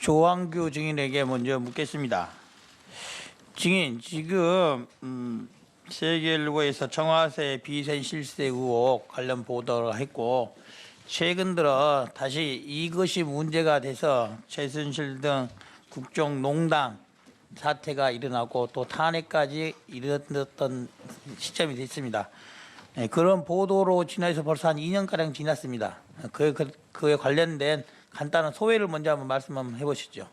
조항규 증인에게 먼저 묻겠습니다. 증인, 지금 음, 세계일보에서 청와대 비선 실세 의혹 관련 보도를 했고 최근 들어 다시 이것이 문제가 돼서 최순실 등 국정농단 사태가 일어나고 또 탄핵까지 이르렀던 시점이 됐습니다. 네, 그런 보도로 지나서 벌써 한 2년가량 지났습니다. 그, 그, 그에 관련된 간단한 소회를 먼저 한번 말씀 한번 해보시죠.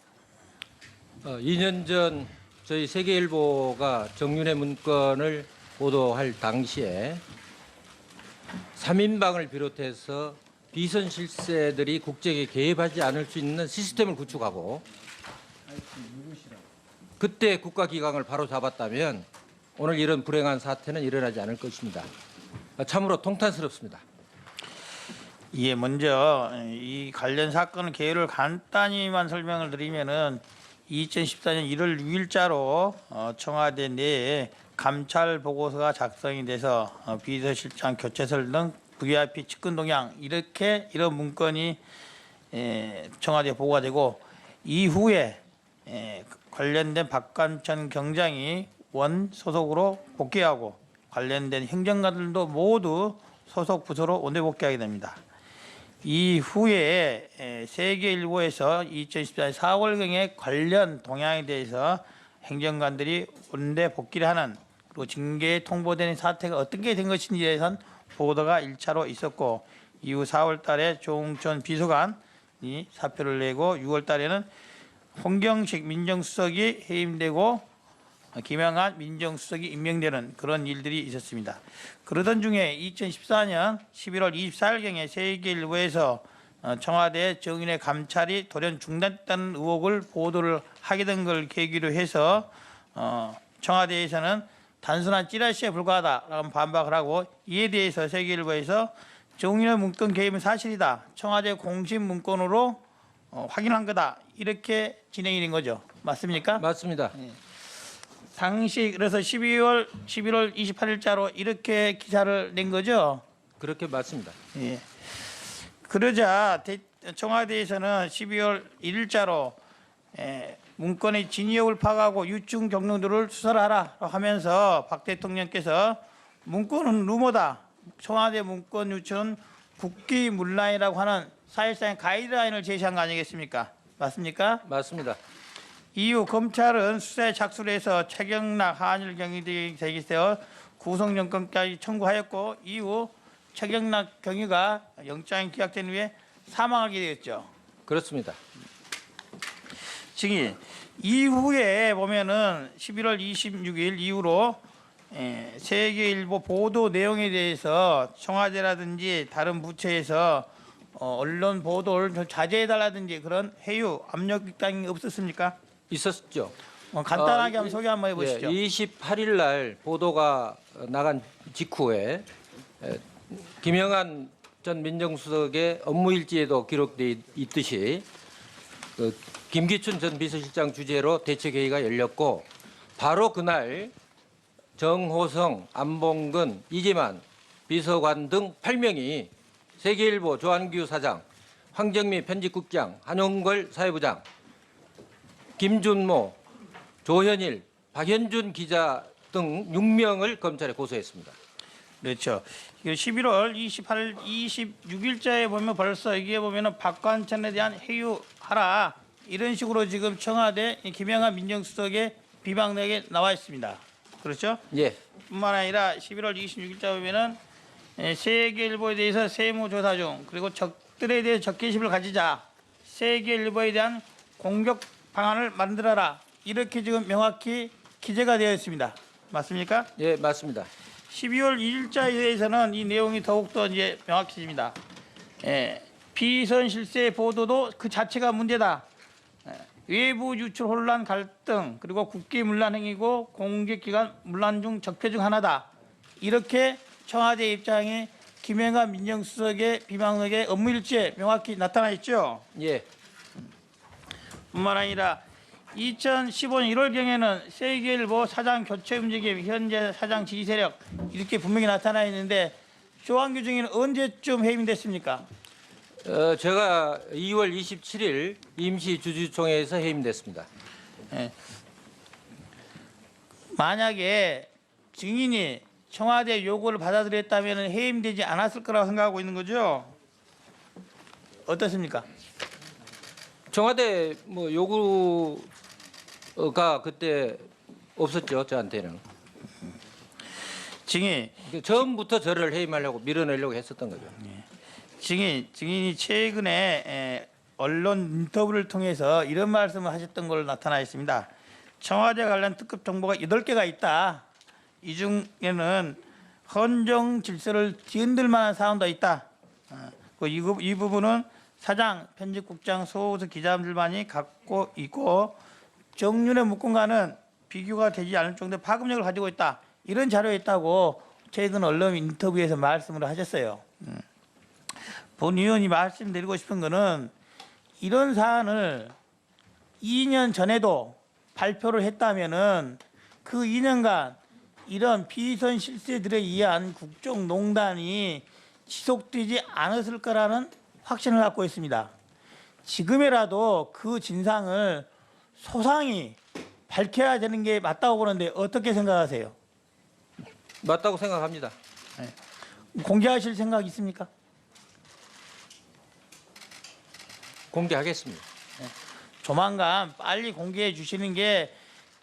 어, 2년 전 저희 세계일보가 정윤회 문건을 보도할 당시에 3인방을 비롯해서 비선 실세들이 국정에 개입하지 않을 수 있는 시스템을 구축하고 그때 국가기강을 바로 잡았다면 오늘 이런 불행한 사태는 일어나지 않을 것입니다. 어, 참으로 통탄스럽습니다. 예, 먼저 이 관련 사건 개요를 간단히만 설명을 드리면은 2014년 1월 6일자로 어, 청와대 내에 감찰 보고서가 작성이 돼서 어, 비서실장 교체설 등 VIP 측근 동향 이렇게 이런 문건이 에, 청와대에 보고가 되고 이후에 에, 관련된 박관천 경장이 원 소속으로 복귀하고 관련된 행정관들도 모두 소속 부서로 원내 복귀하게 됩니다. 이후에 에, 세계일보에서 2014년 4월경에 관련 동향에 대해서 행정관들이 원내 복귀를 하는 그리고 징계에 통보되는 사태가 어떻게 된 것인지에 대해서는 보도가 1차로 있었고 이후 4월 달에 조홍천 비서관이 사표를 내고 6월 달에는 홍경식 민정수석이 해임되고 김영한 민정수석이 임명되는 그런 일들이 있었습니다. 그러던 중에 2014년 11월 24일경에 세계일보에서 어, 청와대 정인의 감찰이 돌연 중단됐다는 의혹을 보도를 하게 된 걸 계기로 해서 어, 청와대에서는 단순한 찌라시에 불과하다라는 반박을 하고 이에 대해서 세계일보에서 정인의 문건 개입은 사실이다. 청와대 공식 문건으로 어, 확인한 거다. 이렇게 진행이 된 거죠. 맞습니까? 맞습니다. 당시 그래서 12월 11월 28일자로 이렇게 기사를 낸 거죠. 그렇게 맞습니다. 예. 그러자 대- 청와대에서는 12월 1일자로 에, 문건의 진위역을 파악하고 유증 경로들을 수사를 하라 하면서 박 대통령께서 문건은 루머다. 청와대 문건 유출은 국기 문란이라고 하는 사실상의 가이드라인을 제시한 거 아니겠습니까? 맞습니까? 맞습니다. 이후 검찰은 수사에 착수를 해서 최경락 한일 경위들이 제기되어 구속영장까지 청구하였고 이후 최경락 경위가 영장이 기각된 후에 사망하게 되었죠. 그렇습니다. 증인 이후에 보면은 11월 26일 이후로 에, 세계일보 보도 내용에 대해서 청와대라든지 다른 부처에서 어, 언론 보도를 좀 자제해달라든지 그런 회유 압력 입장이 없었습니까? 있었죠. 어, 간단하게 어, 한번 소개 한번 해보시죠. 예, 28일 날 보도가 나간 직후에 에, 김영한 전 민정수석의 업무 일지에도 기록돼 있듯이 그 김기춘 전 비서실장 주재로 대책회의가 열렸고 바로 그날 정호성, 안봉근, 이재만 비서관 등 8명이 세계일보 조한규 사장, 황정미 편집국장, 한용걸 사회부장, 김준모, 조현일, 박현준 기자 등 6명을 검찰에 고소했습니다. 그렇죠. 이거 11월 28일, 26일자에 보면 벌써 이게 보면은 박관천에 대한 회유하라 이런 식으로 지금 청와대 김영한 민정수석의 비방내에 나와 있습니다. 그렇죠? 예, 뿐만 아니라 11월 26일자 보면은 에, 세계일보에 대해서 세무조사 중 그리고 적들에 대해 적개심을 가지자 세계일보에 대한 공격 방안을 만들어라 이렇게 지금 명확히 기재가 되어 있습니다. 맞습니까? 예, 맞습니다. 12월 2일자에 대해서는 이 내용이 더욱더 이제 명확해집니다. 예, 비선 실세 보도도 그 자체가 문제다. 예, 외부 유출 혼란 갈등 그리고 국기 문란 행위고 공개기관 문란 중 적폐 중 하나다. 이렇게 청와대 입장이 김영하 민정수석의 비방록의 업무일지에 명확히 나타나 있죠. 예, 뿐만 아니라 2015년 1월경에는 세계일보 사장 교체 움직임, 현재 사장 지지 세력 이렇게 분명히 나타나 있는데 조항규 증인은 언제쯤 해임됐습니까? 어, 제가 2월 27일 임시 주주총회에서 해임됐습니다. 만약에 증인이 청와대 요구를 받아들였다면 해임되지 않았을 거라고 생각하고 있는 거죠? 어떻습니까? 청와대 뭐 요구가 그때 없었죠 저한테는. 증인, 그 처음부터 저를 해임하려고 밀어내려고 했었던 거죠. 증인, 증인이 최근에 에, 언론 인터뷰를 통해서 이런 말씀을 하셨던 걸로 나타나 있습니다. 청와대 관련 특급 정보가 8개가 있다. 이 중에는 헌정 질서를 뒤흔들 만한 사안도 있다. 어, 그이 부- 이 부분은 사장, 편집국장, 소호수 기자들만이 갖고 있고 정윤의 문건과는 비교가 되지 않을 정도의 파급력을 가지고 있다. 이런 자료가 있다고 최근 언론 인터뷰에서 말씀을 하셨어요. 음. 본 의원이 말씀드리고 싶은 거는 이런 사안을 2년 전에도 발표를 했다면은 그 2년간 이런 비선 실세들에 의한 국정농단이 지속되지 않았을 거라는 확신을 갖고 있습니다. 지금이라도 그 진상을 소상히 밝혀야 되는 게 맞다고 보는데 어떻게 생각하세요? 맞다고 생각합니다. 공개하실 생각 있습니까? 공개하겠습니다. 조만간 빨리 공개해 주시는 게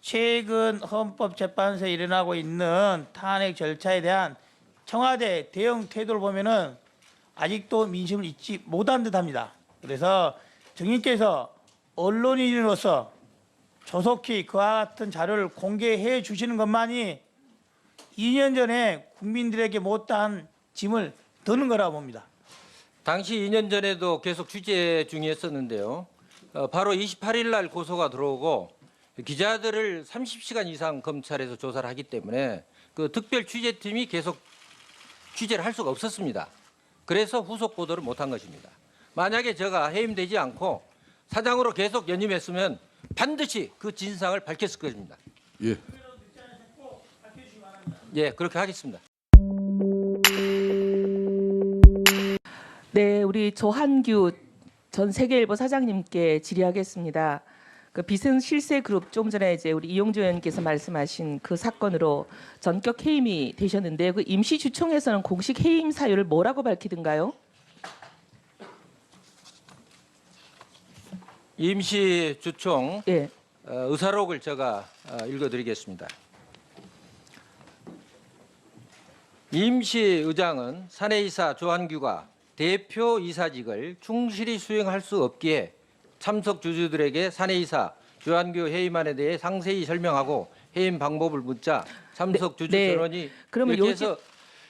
최근 헌법재판소에 일어나고 있는 탄핵 절차에 대한 청와대 대응 태도를 보면은 아직도 민심을 잊지 못한 듯합니다. 그래서 정인께서 언론인으로서 조속히 그와 같은 자료를 공개해 주시는 것만이 2년 전에 국민들에게 못다한 짐을 드는 거라고 봅니다. 당시 2년 전에도 계속 취재 중이었었는데요. 어, 바로 28일 날 고소가 들어오고 기자들을 30시간 이상 검찰에서 조사를 하기 때문에 그 특별 취재팀이 계속 취재를 할 수가 없었습니다. 그래서 후속 보도를 못한 것입니다. 만약에 제가 해임되지 않고 사장으로 계속 연임했으면 반드시 그 진상을 밝혔을 것입니다. 예. 예, 그렇게 하겠습니다. 네, 우리 조한규 전 세계일보 사장님께 질의하겠습니다. 그 비선 실세 그룹 좀 전에 이제 우리 이용주 의원께서 말씀하신 그 사건으로 전격 해임이 되셨는데 그 임시 주총에서는 공식 해임 사유를 뭐라고 밝히던가요? 임시 주총 예. 어, 의사록을 제가 어, 읽어드리겠습니다. 임시 의장은 사내이사 조한규가 대표 이사직을 충실히 수행할 수 없기에 참석 주주들에게 사내이사 조한규 해임안에 대해 상세히 설명하고 해임 방법을 묻자 참석 주주 네. 전원이 그러면 이렇게 요지- 해서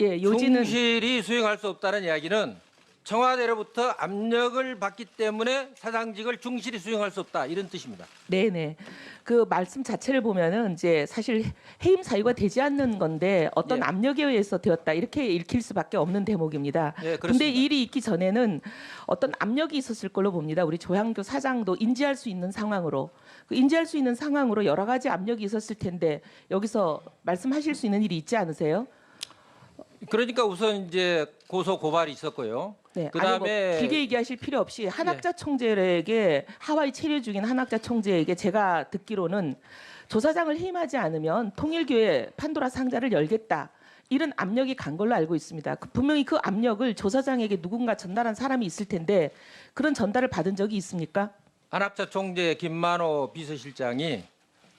예, 요지는 충실히 수행할 수 없다는 이야기는 청와대로부터 압력을 받기 때문에 사장직을 충실히 수행할 수 없다 이런 뜻입니다. 네네. 그 말씀 자체를 보면은 이제 사실 해임 사유가 되지 않는 건데 어떤 예. 압력에 의해서 되었다 이렇게 읽힐 수밖에 없는 대목입니다. 예, 그렇습니다. 일이 있기 전에는 어떤 압력이 있었을 걸로 봅니다. 우리 조향교 사장도 인지할 수 있는 상황으로 그 인지할 수 있는 상황으로 여러 가지 압력이 있었을 텐데 여기서 말씀하실 수 있는 일이 있지 않으세요? 그러니까 우선 이제 고소 고발이 있었고요. 네. 그다음에 예. 아니 뭐 길게 얘기하실 필요 없이 한학자 총재에게 하와이 체류 중인 한학자 총재에게 제가 듣기로는 조사장을 해임하지 않으면 통일교회 판도라 상자를 열겠다. 이런 압력이 간 걸로 알고 있습니다. 그 분명히 그 압력을 조사장에게 누군가 전달한 사람이 있을 텐데 그런 전달을 받은 적이 있습니까? 한학자 총재 김만호 비서실장이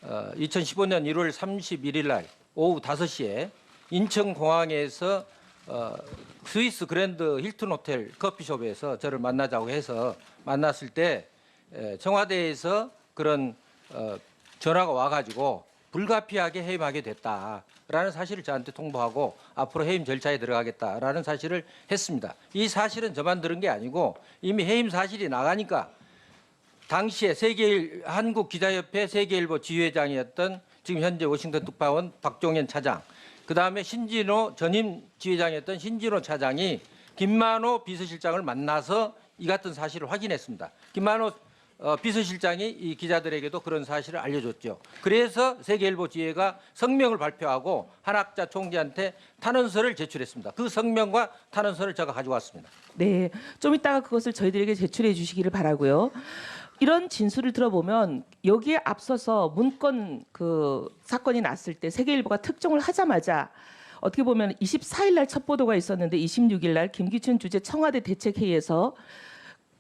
어, 2015년 1월 31일 날 오후 5시에 인천공항에서 어, 스위스 그랜드 힐튼 호텔 커피숍에서 저를 만나자고 해서 만났을 때 에, 청와대에서 그런 어, 전화가 와가지고 불가피하게 해임하게 됐다라는 사실을 저한테 통보하고 앞으로 해임 절차에 들어가겠다라는 사실을 했습니다. 이 사실은 저만 들은 게 아니고 이미 해임 사실이 나가니까 당시에 세계 한국 기자협회 세계일보 지회장이었던 지금 현재 워싱턴 특파원 박종현 차장, 그 다음에 신진호 전임 지회장이었던 신진호 차장이 김만호 비서실장을 만나서 이 같은 사실을 확인했습니다. 김만호 어, 비서실장이 이 기자들에게도 그런 사실을 알려줬죠. 그래서 세계일보 지혜가 성명을 발표하고 한학자 총재한테 탄원서를 제출했습니다. 그 성명과 탄원서를 제가 가져왔습니다. 네, 좀 이따가 그것을 저희들에게 제출해 주시기를 바라고요. 이런 진술을 들어보면 여기에 앞서서 문건 그 사건이 났을 때 세계일보가 특종을 하자마자 어떻게 보면 24일 날 첫 보도가 있었는데 26일 날 김기춘 주재 청와대 대책회의에서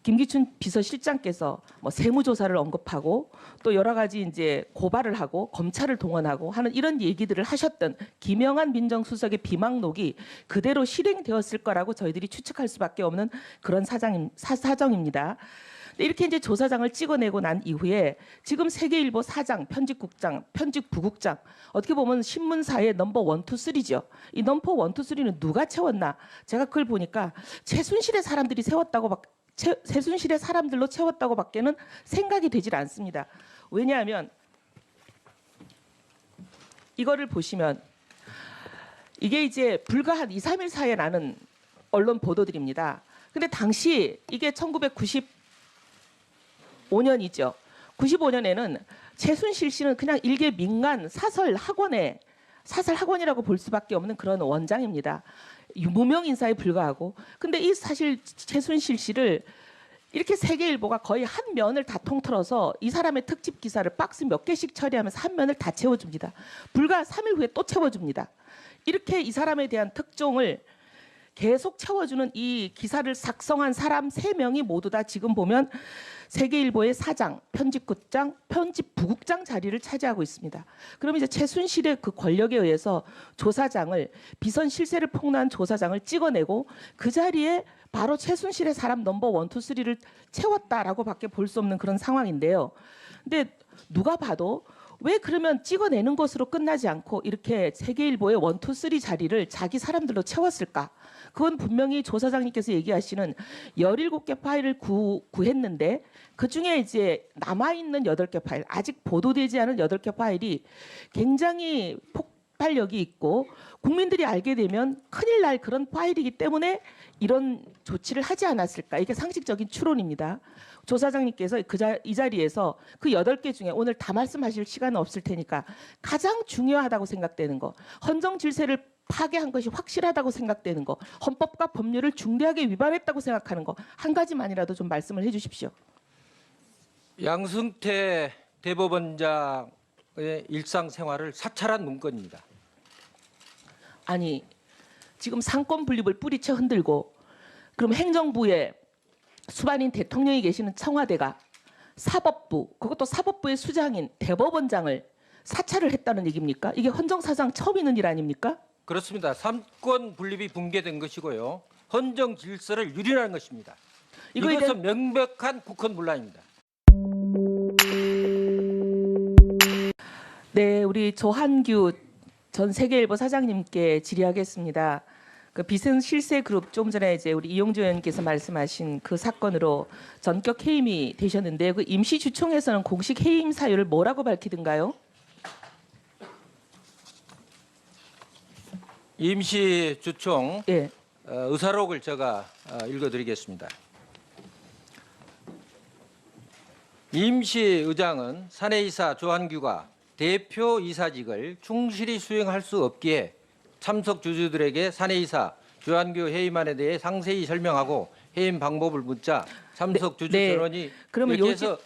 김기춘 비서실장께서 뭐 세무조사를 언급하고 또 여러 가지 이제 고발을 하고 검찰을 동원하고 하는 이런 얘기들을 하셨던 김영한 민정수석의 비망록이 그대로 실행되었을 거라고 저희들이 추측할 수밖에 없는 그런 사장 사, 사정입니다. 이렇게 이제 조사장을 찍어내고 난 이후에 지금 세계일보 사장, 편집국장, 편집부국장 어떻게 보면 신문사의 넘버 원, 투, 쓰리죠. 이 넘버 원, 투, 쓰리는 누가 채웠나? 제가 그걸 보니까 최순실의 사람들이 세웠다고 박, 최, 최순실의 사람들로 채웠다고 밖에는 생각이 되질 않습니다. 왜냐하면 이거를 보시면 이게 이제 불과 한 2, 3일 사이에 나는 언론 보도들입니다. 근데 당시 이게 1995년이죠. 95년에는 최순실 씨는 그냥 일개 민간 사설 학원에 사설 학원이라고 볼 수밖에 없는 그런 원장입니다. 무명 인사에 불과하고 근데 이 사실 최순실 씨를 이렇게 세계일보가 거의 한 면을 다 통틀어서 이 사람의 특집 기사를 박스 몇 개씩 처리하면서 한 면을 다 채워줍니다. 불과 3일 후에 또 채워줍니다. 이렇게 이 사람에 대한 특종을 계속 채워주는 이 기사를 작성한 사람 세 명이 모두 다 지금 보면 세계일보의 사장, 편집국장, 편집부국장 자리를 차지하고 있습니다. 그럼 이제 최순실의 그 권력에 의해서 조사장을 비선 실세를 폭로한 조사장을 찍어내고 그 자리에 바로 최순실의 사람 넘버 원, 투, 쓰리를 채웠다라고 밖에 볼 수 없는 그런 상황인데요. 근데 누가 봐도 왜 그러면 찍어내는 것으로 끝나지 않고 이렇게 세계일보의 원, 투, 쓰리 자리를 자기 사람들로 채웠을까? 그건 분명히 조사장님께서 얘기하시는 17개 파일을 구, 구했는데 그중에 이제 남아있는 8개 파일, 아직 보도되지 않은 8개 파일이 굉장히 폭발력이 있고 국민들이 알게 되면 큰일 날 그런 파일이기 때문에 이런 조치를 하지 않았을까? 이게 상식적인 추론입니다. 조사장님께서 그 자, 이 자리에서 그 여덟 개 중에 오늘 다 말씀하실 시간은 없을 테니까 가장 중요하다고 생각되는 거, 헌정 질서를 파괴한 것이 확실하다고 생각되는 거, 헌법과 법률을 중대하게 위반했다고 생각하는 거 한 가지만이라도 좀 말씀을 해주십시오. 양승태 대법원장의 일상생활을 사찰한 문건입니다. 아니 지금 상권 분립을 뿌리채 흔들고 그럼 행정부에 수반인 대통령이 계시는 청와대가 사법부 그것도 사법부의 수장인 대법원장을 사찰을 했다는 얘기입니까? 이게 헌정사상 처음 있는 일 아닙니까? 그렇습니다. 삼권 분립이 붕괴된 것이고요. 헌정 질서를 유린한 것입니다. 이것은 대한 명백한 국헌 문란입니다. 네 우리 조한규 전 세계일보 사장님께 질의하겠습니다. 그 비승 실세 그룹 좀 전에 이제 우리 이용주 의원께서 말씀하신 그 사건으로 전격 해임이 되셨는데 그 임시 주총에서는 공식 해임 사유를 뭐라고 밝히던가요? 임시 주총 예. 어, 의사록을 제가 어, 읽어드리겠습니다. 임시 의장은 사내이사 조한규가 대표 이사직을 충실히 수행할 수 없기에 참석 주주들에게 사내이사 조한규 해임안에 대해 상세히 설명하고 해임 방법을 묻자 참석 주주 네. 전원이 그러면 이렇게 요지- 해서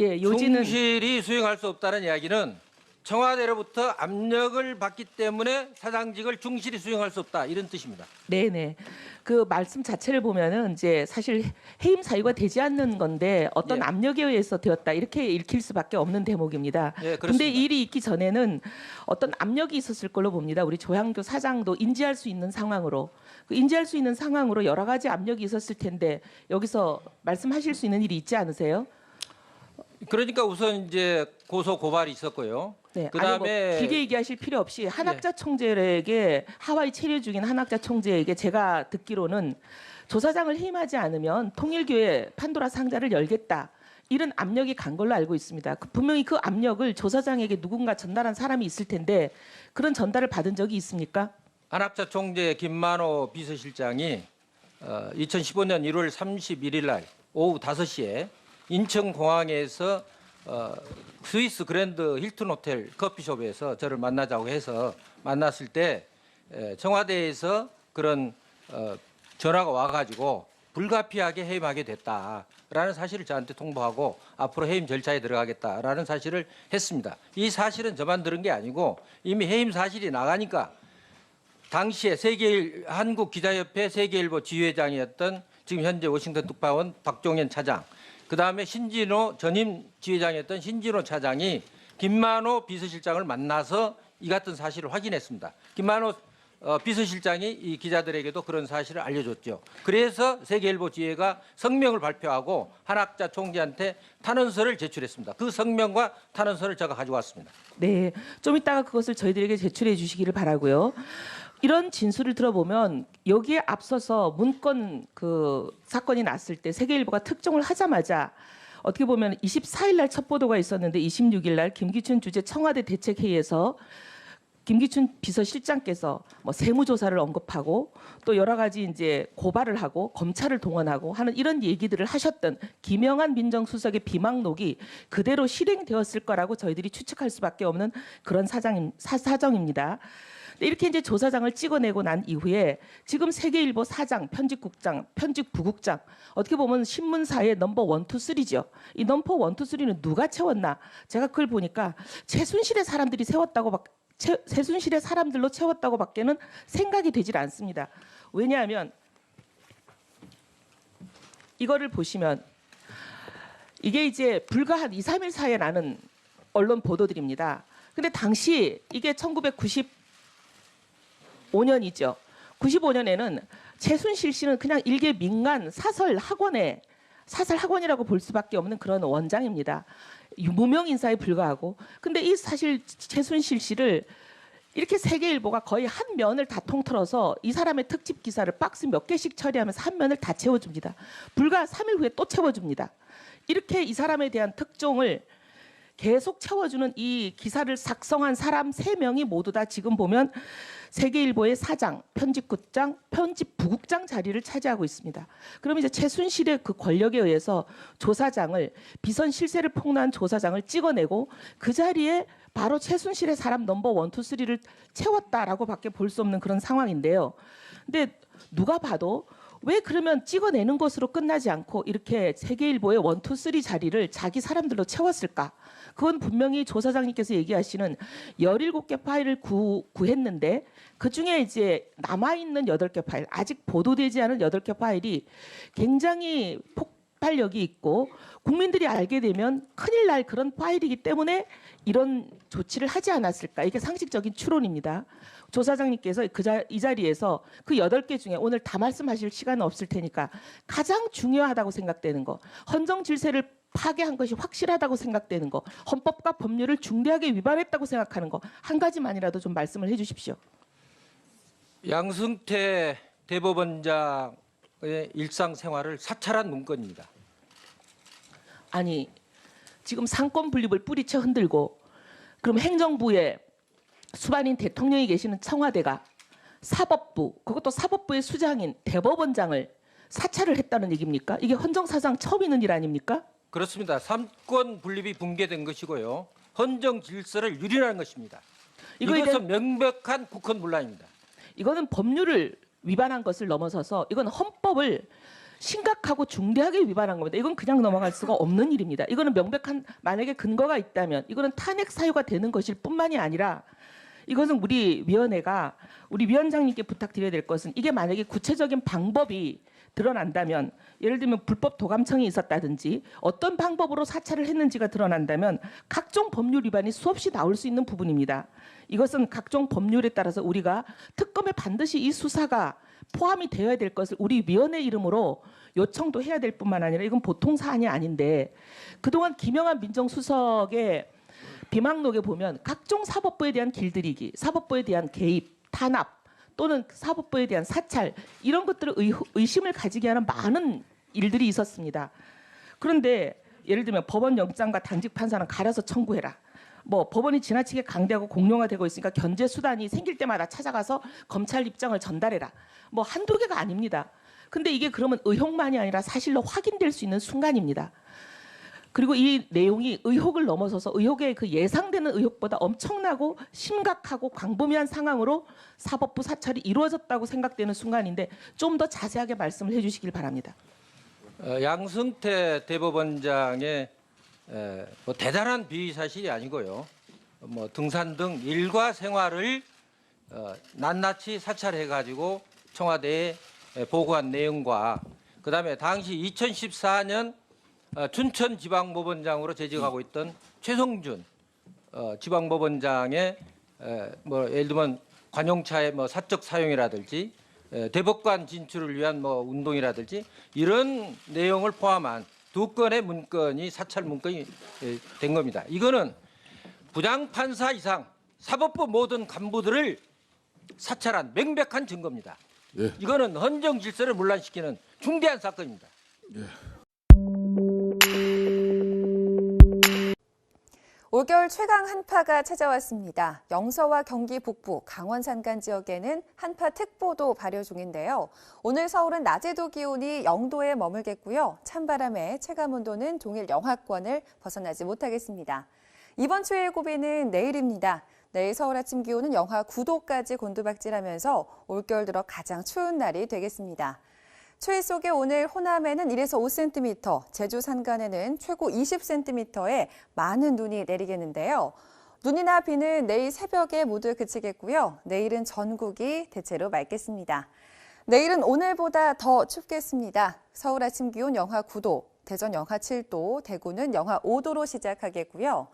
예, 요지는 충실히 수행할 수 없다는 이야기는 청와대로부터 압력을 받기 때문에 사장직을 충실히 수행할 수 없다 이런 뜻입니다. 네네. 그 말씀 자체를 보면은 이제 사실 해임 사유가 되지 않는 건데 어떤 예. 압력에 의해서 되었다 이렇게 읽힐 수밖에 없는 대목입니다. 예, 그렇습니다. 이 일이 있기 전에는 어떤 압력이 있었을 걸로 봅니다. 우리 조향교 사장도 인지할 수 있는 상황으로 그 인지할 수 있는 상황으로 여러 가지 압력이 있었을 텐데 여기서 말씀하실 수 있는 일이 있지 않으세요? 그러니까 우선 이제 고소 고발이 있었고요. 네. 그다음에 예. 아니 뭐 길게 얘기하실 필요 없이 한학자 총재에게 하와이 체류 중인 한학자 총재에게 제가 듣기로는 조사장을 해임하지 않으면 통일교회 판도라 상자를 열겠다. 이런 압력이 간 걸로 알고 있습니다. 그 분명히 그 압력을 조사장에게 누군가 전달한 사람이 있을 텐데 그런 전달을 받은 적이 있습니까? 한학자 총재 김만호 비서실장이 어, 2015년 1월 31일 날 오후 5시에 인천공항에서 어, 스위스 그랜드 힐튼 호텔 커피숍에서 저를 만나자고 해서 만났을 때 에, 청와대에서 그런 어, 전화가 와가지고 불가피하게 해임하게 됐다라는 사실을 저한테 통보하고 앞으로 해임 절차에 들어가겠다라는 사실을 했습니다. 이 사실은 저만 들은 게 아니고 이미 해임 사실이 나가니까 당시에 세계 한국 기자협회 세계일보 지회장이었던 지금 현재 워싱턴 특파원 박종현 차장, 그 다음에 신진호 전임 지회장이었던 신진호 차장이 김만호 비서실장을 만나서 이 같은 사실을 확인했습니다. 김만호 어, 비서실장이 이 기자들에게도 그런 사실을 알려줬죠. 그래서 세계일보 지회가 성명을 발표하고 한학자 총재한테 탄원서를 제출했습니다. 그 성명과 탄원서를 제가 가져왔습니다. 네, 좀 이따가 그것을 저희들에게 제출해 주시기를 바라고요. 이런 진술을 들어보면 여기에 앞서서 문건 그 사건이 났을 때 세계일보가 특종을 하자마자 어떻게 보면 24일 날 첫 보도가 있었는데 26일 날 김기춘 주재 청와대 대책회의에서 김기춘 비서실장께서 뭐 세무조사를 언급하고 또 여러 가지 이제 고발을 하고 검찰을 동원하고 하는 이런 얘기들을 하셨던 김영한 민정수석의 비망록이 그대로 실행되었을 거라고 저희들이 추측할 수밖에 없는 그런 사장 사, 사정입니다. 이렇게 이제 조사장을 찍어내고 난 이후에 지금 세계일보 사장, 편집국장, 편집부국장 어떻게 보면 신문사의 넘버 원, 투, 쓰리죠. 이 넘버 원, 투, 쓰리는 누가 채웠나? 제가 그걸 보니까 최순실의 사람들이 세웠다고 막 채, 최순실의 사람들로 채웠다고 밖에는 생각이 되질 않습니다. 왜냐하면 이거를 보시면 이게 이제 불과 한 2, 3일 사이에 나는 언론 보도들입니다. 근데 당시 이게 1995년이죠. 95년에는 최순실 씨는 그냥 일개 민간 사설 학원에 사설 학원이라고 볼 수밖에 없는 그런 원장입니다. 무명 인사에 불과하고 근데 이 사실 최순실 씨를 이렇게 세계일보가 거의 한 면을 다 통틀어서 이 사람의 특집 기사를 박스 몇 개씩 처리하면서 한 면을 다 채워줍니다. 불과 3일 후에 또 채워줍니다. 이렇게 이 사람에 대한 특종을 계속 채워주는 이 기사를 작성한 사람 세 명이 모두 다 지금 보면 세계일보의 사장, 편집국장, 편집부국장 자리를 차지하고 있습니다. 그럼 이제 최순실의 그 권력에 의해서 조사장을 비선 실세를 폭로한 조사장을 찍어내고 그 자리에 바로 최순실의 사람 넘버 원, 투, 쓰리를 채웠다라고 밖에 볼 수 없는 그런 상황인데요. 근데 누가 봐도 왜 그러면 찍어내는 것으로 끝나지 않고 이렇게 세계일보의 원, 투, 쓰리 자리를 자기 사람들로 채웠을까? 그건 분명히 조사장님께서 얘기하시는 17개 파일을 구, 구했는데 그중에 이제 남아있는 8개 파일, 아직 보도되지 않은 8개 파일이 굉장히 폭발력이 있고 국민들이 알게 되면 큰일 날 그런 파일이기 때문에 이런 조치를 하지 않았을까? 이게 상식적인 추론입니다. 조 사장님께서 그 자, 이 자리에서 그 여덟 개 중에 오늘 다 말씀하실 시간은 없을 테니까 가장 중요하다고 생각되는 거, 헌정 질서를 파괴한 것이 확실하다고 생각되는 거, 헌법과 법률을 중대하게 위반했다고 생각하는 거 한 가지만이라도 좀 말씀을 해 주십시오. 양승태 대법원장의 일상생활을 사찰한 문건입니다. 아니 지금 상권 분립을 뿌리쳐 흔들고 그럼 행정부에 수반인 대통령이 계시는 청와대가 사법부 그것도 사법부의 수장인 대법원장을 사찰을 했다는 얘기입니까? 이게 헌정사상 처음 있는 일 아닙니까? 그렇습니다. 삼권 분립이 붕괴된 것이고요. 헌정 질서를 유린하는 것입니다. 이것은 명백한 국헌 문란입니다. 이거는 법률을 위반한 것을 넘어서서 이건 헌법을 심각하고 중대하게 위반한 겁니다. 이건 그냥 넘어갈 수가 없는 일입니다. 이거는 명백한 만약에 근거가 있다면 이거는 탄핵 사유가 되는 것일 뿐만이 아니라 이것은 우리 위원회가 우리 위원장님께 부탁드려야 될 것은 이게 만약에 구체적인 방법이 드러난다면 예를 들면 불법 도감청이 있었다든지 어떤 방법으로 사찰을 했는지가 드러난다면 각종 법률 위반이 수없이 나올 수 있는 부분입니다. 이것은 각종 법률에 따라서 우리가 특검에 반드시 이 수사가 포함이 되어야 될 것을 우리 위원회 이름으로 요청도 해야 될 뿐만 아니라 이건 보통 사안이 아닌데 그동안 김영한 민정수석의 비망록에 보면 각종 사법부에 대한 길들이기, 사법부에 대한 개입, 탄압 또는 사법부에 대한 사찰 이런 것들을 의, 의심을 가지게 하는 많은 일들이 있었습니다. 그런데 예를 들면 법원 영장과 당직 판사는 가려서 청구해라. 뭐 법원이 지나치게 강대하고 공룡화되고 있으니까 견제 수단이 생길 때마다 찾아가서 검찰 입장을 전달해라. 뭐 한두 개가 아닙니다. 근데 이게 그러면 의혹만이 아니라 사실로 확인될 수 있는 순간입니다. 그리고 이 내용이 의혹을 넘어서서 의혹의 그 예상되는 의혹보다 엄청나고 심각하고 광범위한 상황으로 사법부 사찰이 이루어졌다고 생각되는 순간인데 좀 더 자세하게 말씀을 해주시길 바랍니다. 어, 양승태 대법원장의 에, 뭐 대단한 비위 사실이 아니고요. 뭐 등산 등 일과 생활을 어, 낱낱이 사찰해 가지고 청와대에 에, 보고한 내용과 그다음에 당시 2014년 어, 춘천지방법원장으로 재직하고 있던 최성준 어, 지방법원장의 에, 뭐 예를 들면 관용차의 뭐 사적 사용이라든지 에, 대법관 진출을 위한 뭐 운동이라든지 이런 내용을 포함한 두 건의 문건이 사찰 문건이 에, 된 겁니다. 이거는 부장 판사 이상 사법부 모든 간부들을 사찰한 명백한 증거입니다. 예. 이거는 헌정 질서를 문란시키는 중대한 사건입니다. 올겨울 최강 한파가 찾아왔습니다. 영서와 경기 북부, 강원 산간 지역에는 한파 특보도 발효 중인데요. 오늘 서울은 낮에도 기온이 0도에 머물겠고요. 찬바람에 체감 온도는 동일 영하권을 벗어나지 못하겠습니다. 이번 추위의 고비는 내일입니다. 내일 서울 아침 기온은 영하 9도까지 곤두박질하면서 올겨울 들어 가장 추운 날이 되겠습니다. 추위 속에 오늘 호남에는 1에서 5cm, 제주 산간에는 최고 20cm의 많은 눈이 내리겠는데요. 눈이나 비는 내일 새벽에 모두 그치겠고요. 내일은 전국이 대체로 맑겠습니다. 내일은 오늘보다 더 춥겠습니다. 서울 아침 기온 영하 9도, 대전 영하 7도, 대구는 영하 5도로 시작하겠고요.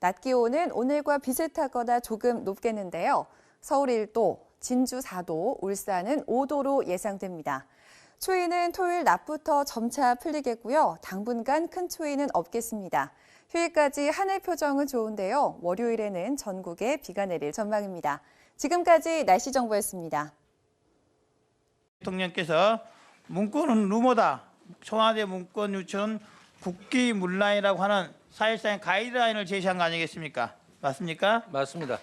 낮 기온은 오늘과 비슷하거나 조금 높겠는데요. 서울 1도, 진주 4도, 울산은 5도로 예상됩니다. 추위는 토요일 낮부터 점차 풀리겠고요. 당분간 큰 추위는 없겠습니다. 휴일까지 하늘 표정은 좋은데요. 월요일에는 전국에 비가 내릴 전망입니다. 지금까지 날씨 정보였습니다. 대통령께서 문건은 루머다. 청와대 문건 유치는 국기 문란이라고 하는 사실상의 가이드라인을 제시한 거 아니겠습니까? 맞습니까? 맞습니다.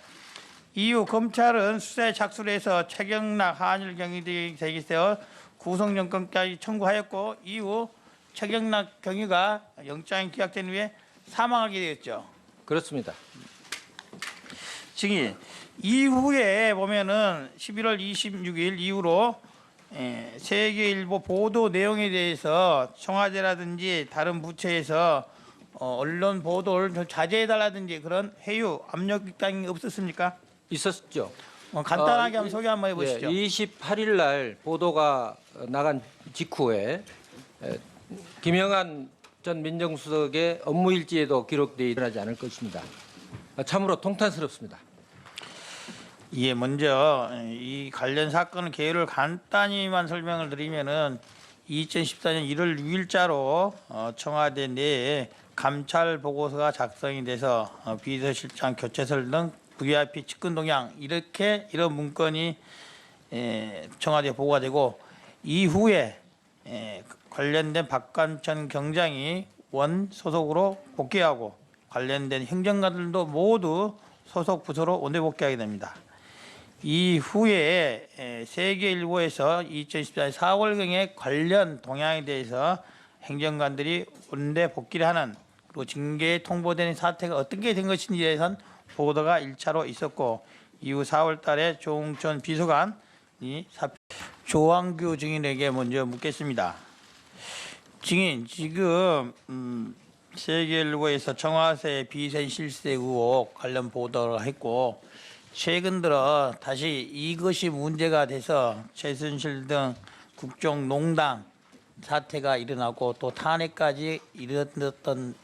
이후 검찰은 수사에 착수를 해서 최경락 한일 경위들이 제기되어 구속 영장까지 청구하였고 이후 최경락 경위가 영장이 기각된 후에 사망하게 되었죠. 그렇습니다. 증인 이후에 보면은 11월 26일 이후로 에, 세계일보 보도 내용에 대해서 청와대라든지 다른 부처에서 어, 언론 보도를 좀 자제해달라든지 그런 회유 압력 당이 없었습니까? 있었죠. 어, 간단하게 어, 한번 소개 한번 해보시죠. 예, 28일 날 보도가 나간 직후에 에, 김영한 전 민정수석의 업무 일지에도 기록되어 일어나지 않을 것입니다. 아, 참으로 통탄스럽습니다. 예, 먼저 이 관련 사건 개요를 간단히만 설명을 드리면은 2014년 1월 6일자로 어, 청와대 내에 감찰 보고서가 작성이 돼서 어, 비서실장 교체설 등 VIP 측근 동향 이렇게 이런 문건이 에, 청와대에 보고가 되고 이후에 에, 관련된 박관천 경장이 원 소속으로 복귀하고 관련된 행정가들도 모두 소속 부서로 원대 복귀하게 됩니다. 이후에 에, 세계일보에서 2014년 4월경에 관련 동향에 대해서 행정관들이 원대 복귀를 하는 그리고 징계에 통보되는 사태가 어떻게 된 것인지에 대해서는 보도가 1차로 있었고 이후 4월 달에 조홍천 비서관이 사표 조항규 증인에게 먼저 묻겠습니다. 증인 지금 음, 세계일보에서 청와대 비선 실세 의혹 관련 보도를 했고 최근 들어 다시 이것이 문제가 돼서 최순실 등 국정농단 사태가 일어나고 또 탄핵까지 이르렀던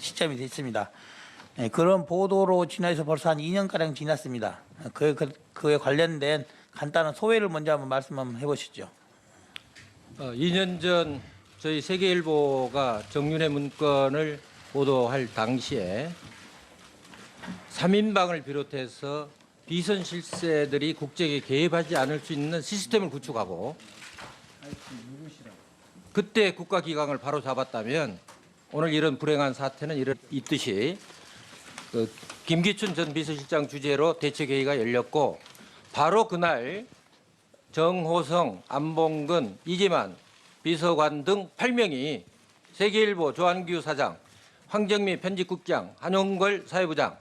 시점이 됐습니다. 네, 그런 보도로 지나서 벌써 한 2년가량 지났습니다. 그, 그, 그에 관련된 간단한 소회를 먼저 한번 말씀 한번 해보시죠. 어, 2년 전 저희 세계일보가 정윤회 문건을 보도할 당시에 3인방을 비롯해서 비선 실세들이 국정에 개입하지 않을 수 있는 시스템을 구축하고 그때 국가기강을 바로 잡았다면 오늘 이런 불행한 사태는 이런 있듯이 그 김기춘 전 비서실장 주재로 대책회의가 열렸고 바로 그날 정호성, 안봉근, 이재만 비서관 등 8명이 세계일보 조한규 사장, 황정미 편집국장, 한용걸 사회부장,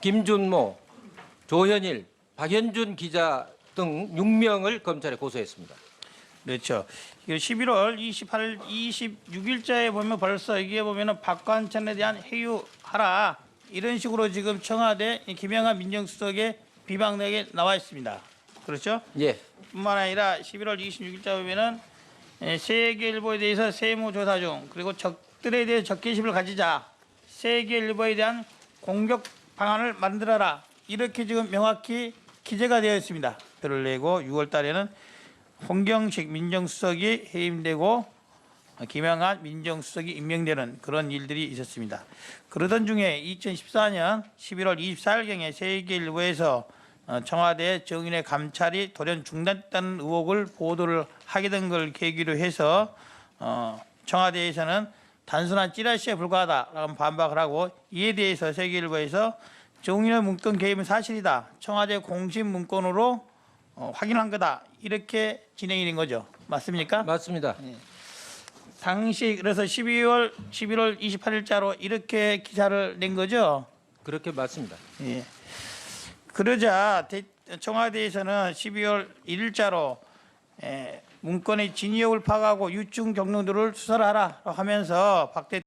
김준모, 조현일, 박현준 기자 등 6명을 검찰에 고소했습니다. 그렇죠. 이거 11월 28일, 26일자에 보면 벌써 이게 보면은 박관천에 대한 해유 하라 이런 식으로 지금 청와대 김영한 민정수석의 비방내게 나와 있습니다. 그렇죠? 예, 뿐만 아니라 11월 26일자 보면은 에, 세계일보에 대해서 세무조사 중 그리고 적들에 대해 적개심을 가지자 세계일보에 대한 공격 방안을 만들어라 이렇게 지금 명확히 기재가 되어 있습니다. 표를 내고 6월 달에는 홍경식 민정수석이 해임되고 김영한 민정수석이 임명되는 그런 일들이 있었습니다. 그러던 중에 2014년 11월 24일경에 세계일보에서 어, 청와대 정인의 감찰이 돌연 중단됐다는 의혹을 보도를 하게 된 걸 계기로 해서 어, 청와대에서는 단순한 찌라시에 불과하다라고 반박을 하고 이에 대해서 세계일보에서 정인의 문건 개입은 사실이다. 청와대 공식 문건으로 어, 확인한 거다. 이렇게 진행이 된 거죠. 맞습니까? 맞습니다. 당시 그래서 12월 11월 28일자로 이렇게 기사를 낸 거죠. 그렇게 맞습니다. 예. 그러자 대- 청와대에서는 12월 1일자로 문건의 진위역을 파악하고 유증 경로들을 수사를 하라 하면서 박 대.